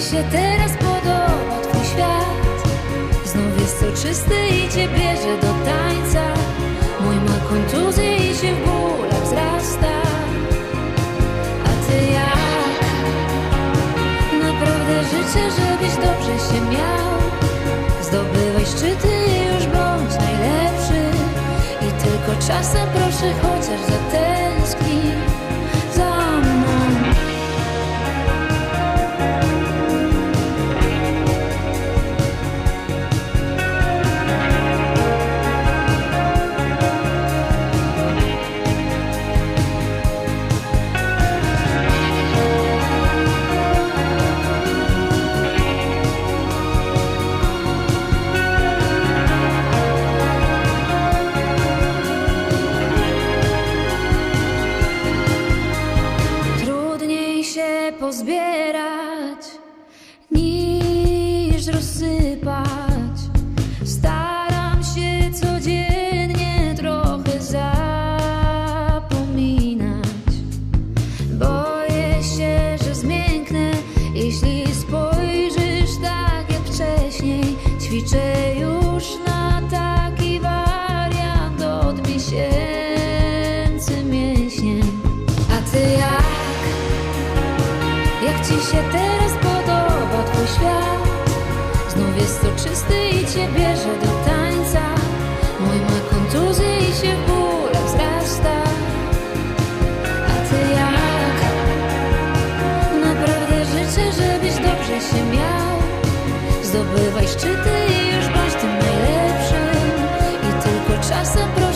się teraz podoba twój świat? Znów jest soczysty i cię bierze do tańca. Mój ma kontuzję i się w bólach wzrasta. A ty jak? Naprawdę życzę, żebyś dobrze się miał. Zdobywaj szczyty i już bądź najlepszy. I tylko czasem proszę chociaż zatęsknij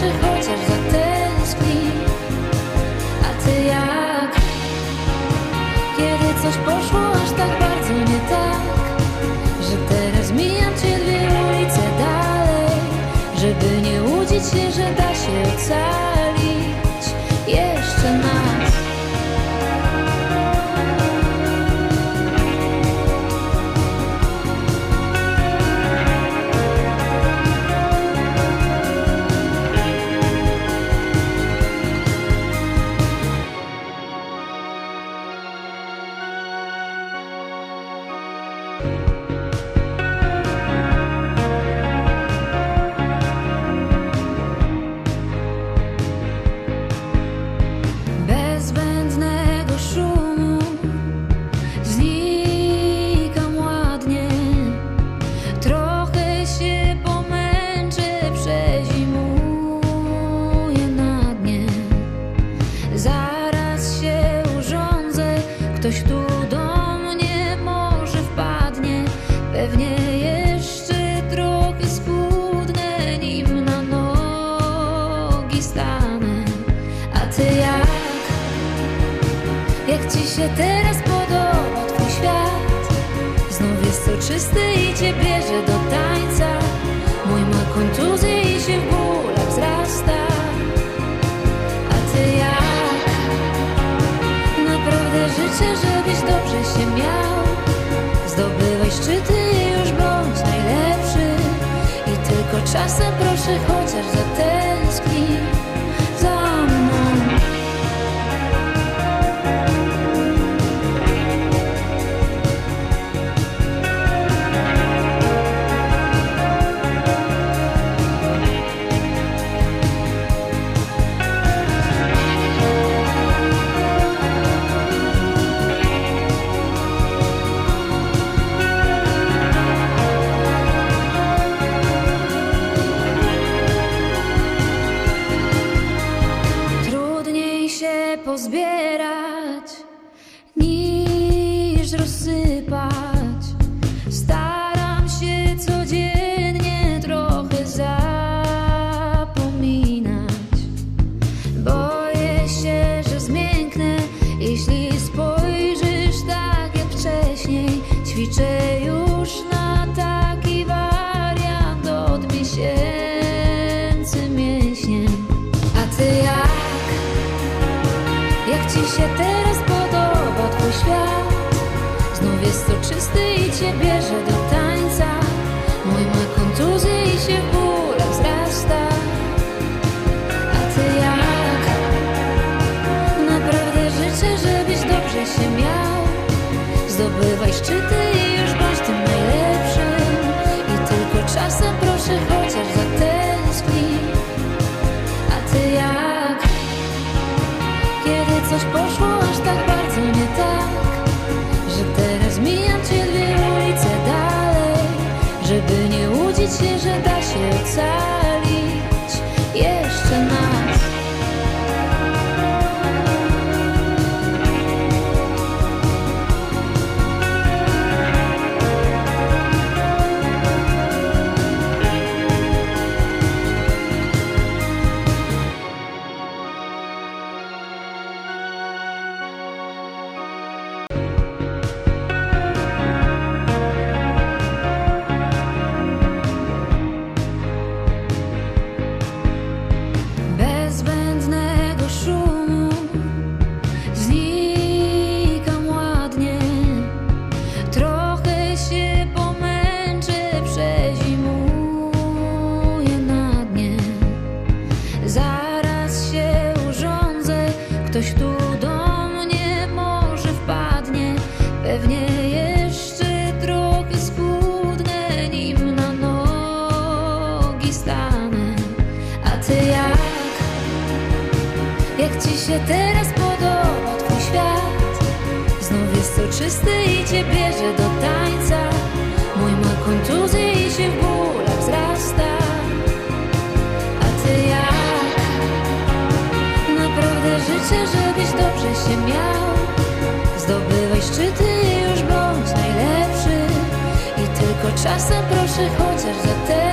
proszę chociaż zatęsknij. A ty jak? Kiedy coś poszło aż tak bardzo nie tak Że teraz mijam cię dwie ulice dalej Żeby nie łudzić się, że da się ocalić Życzę, żebyś dobrze się miał. Zdobywaj szczyty i już bądź najlepszy. I tylko czasem proszę chociaż zatęsknij pozbierać niż rozsypać. Бежит. же. czysty i cię bierze do tańca. Mój ma kontuzję i się w bólach wzrasta. A ty jak? Naprawdę życzę, żebyś dobrze się miał. Zdobywaj szczyty i już bądź najlepszy. I tylko czasem proszę chociaż za te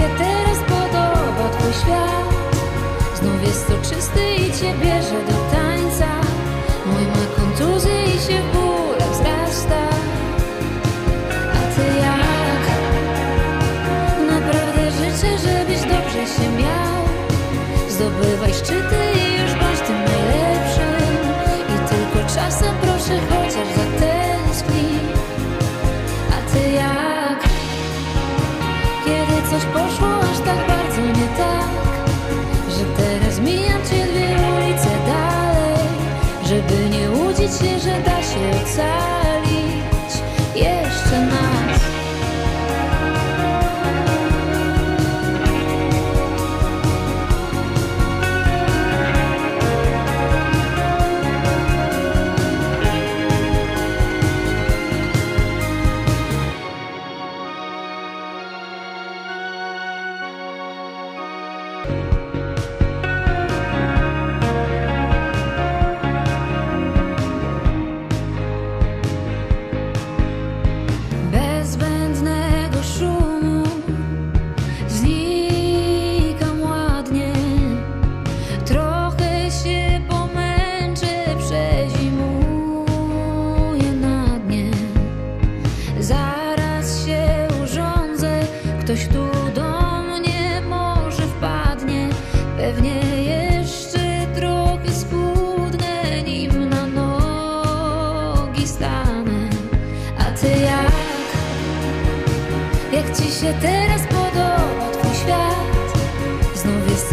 się teraz. passar.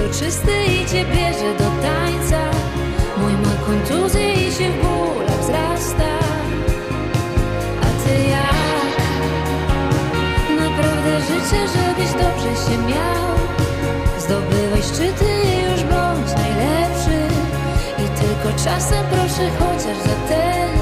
uroczysty i cię bierze do tańca. Mój ma kontuzję i się w bólach wzrasta. A ty jak? Naprawdę życzę, żebyś dobrze się miał. Zdobywaj szczyty i już bądź najlepszy. I tylko czasem proszę chociaż za ten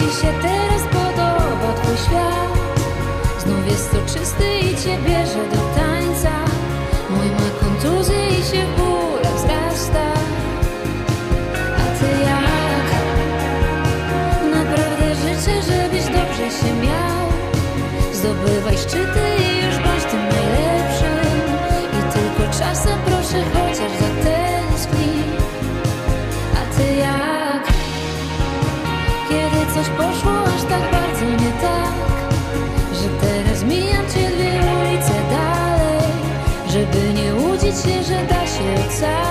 ci się teraz podoba twój świat. Znów jest soczysty i cię bierze do tańca. Mój ma kontuzję i się w bólach wzrasta. A ty jak? Naprawdę życzę, żebyś dobrze się miał. Zdobywaj szczyty i już bądź tym najlepszym. I tylko czasem proszę chodź side.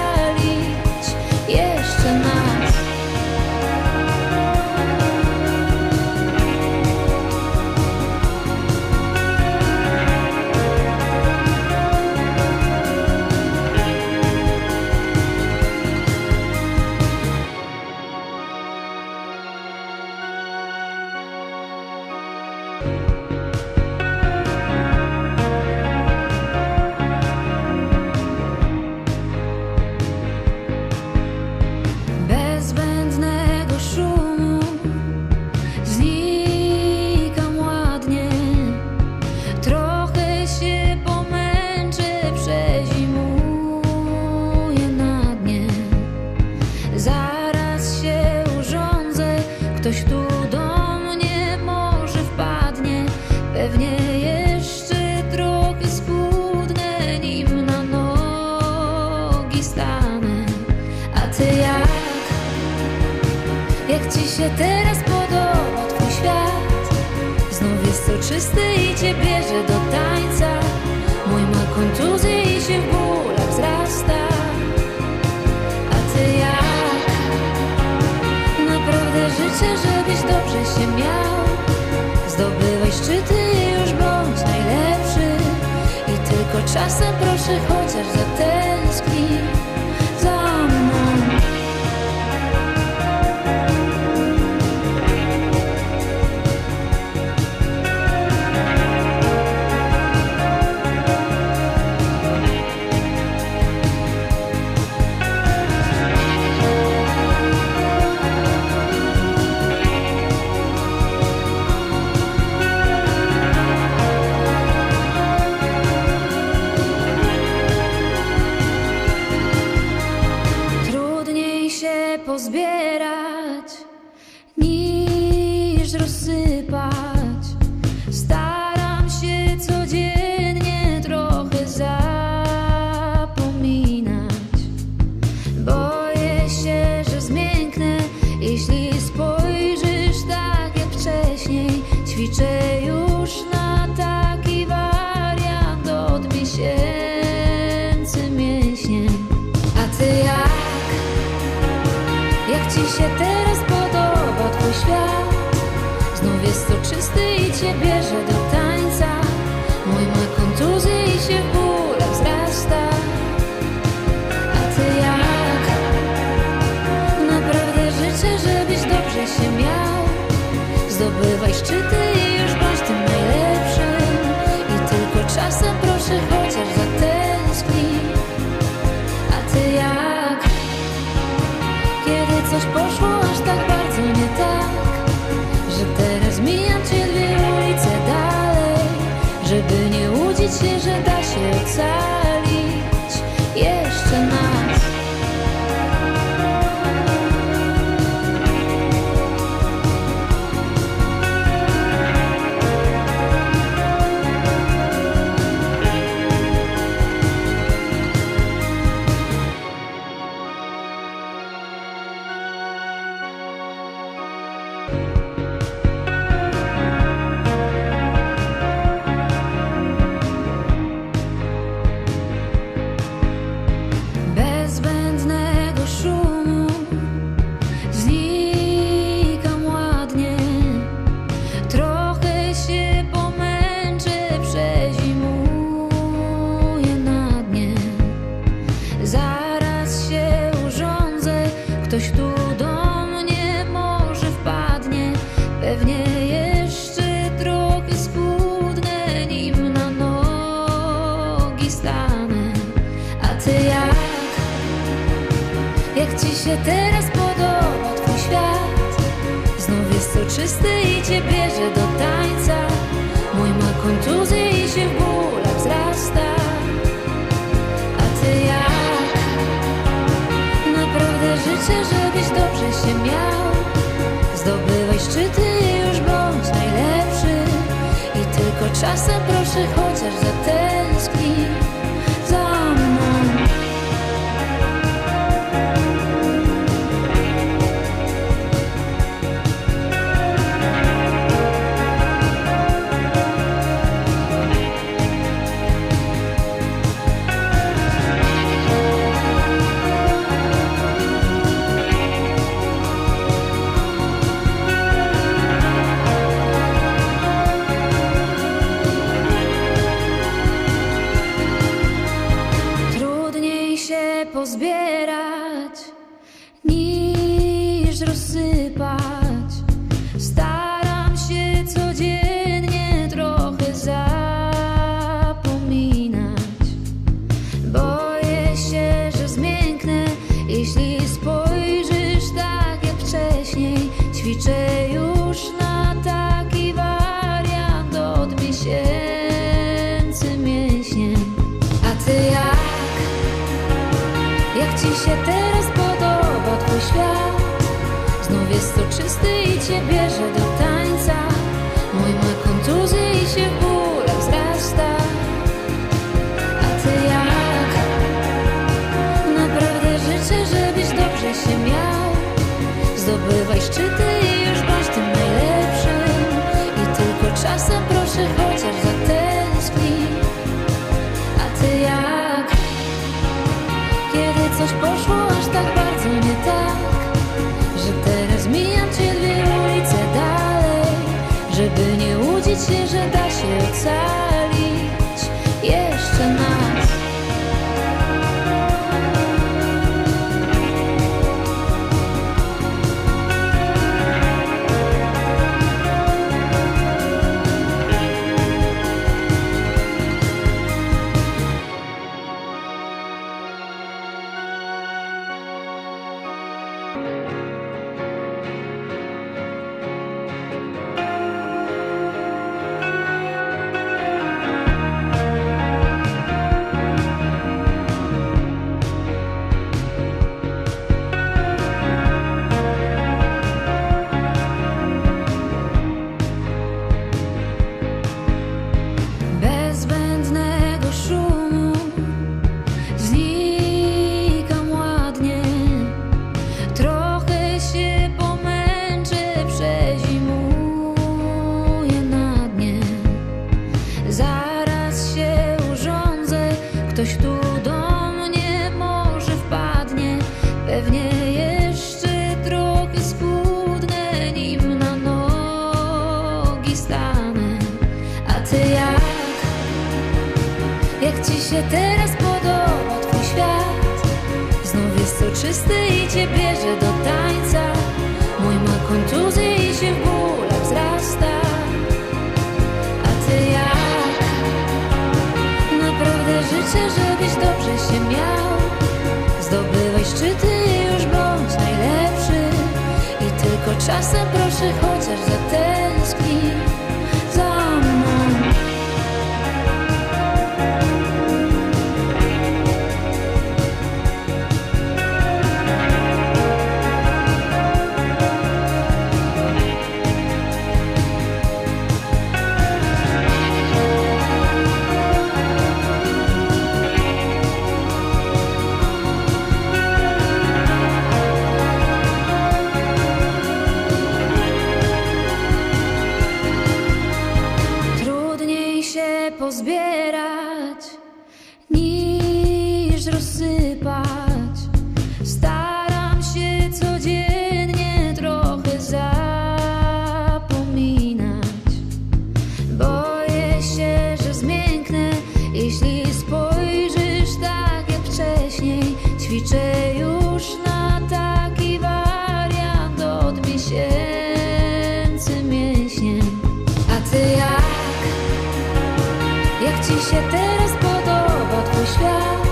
bierze do tańca. Mój ma kontuzję i się w bólach wzrasta. A ty jak? Naprawdę życzę, żebyś dobrze się miał. Zdobywaj szczyty i już bądź najlepszy. I tylko czasem proszę chociaż zatęsknij. ж роси. bierze sorry się teraz podoba twój świat. Znów jest soczysty i cię bierze do tańca. Mój ma kontuzję i się w bólach wzrasta. A ty jak? Naprawdę życzę, żebyś dobrze się miał. Zdobywaj szczyty i już bądź najlepszy. I tylko czasem proszę chociaż zatęsknij się teraz podoba twój świat? Znów jest soczysty i cię bierze do tańca. Mój ma kontuzję i się w bólach wzrasta. A ty jak? Naprawdę życzę, żebyś dobrze się miał. Zdobywaj szczyty i już bądź tym najlepszym. I tylko czasem A ty jak? Jak ci się teraz podoba twój świat? Znów jest soczysty i cię bierze do tańca Mój ma kontuzję i się w bólach wzrasta A ty jak? Naprawdę życzę, żebyś dobrze się miał Zdobywaj szczyty i już bądź najlepszy I tylko czasem proszę chociaż zatęsknij Ćwiczę już na taki wariant od miesięcy mięśnie. A ty jak? Jak ci się teraz podoba twój świat?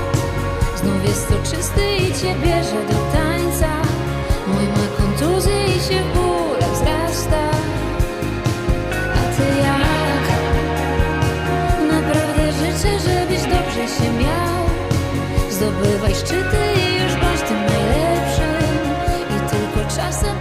Znów jest to czysty i cię bierze do tańca. Mój ma kontuzję i się w wzrasta. A ty jak? Naprawdę życzę, żebyś dobrze się miał. Zdobywaj szczyty i już bądź tym najlepszym. I tylko czasem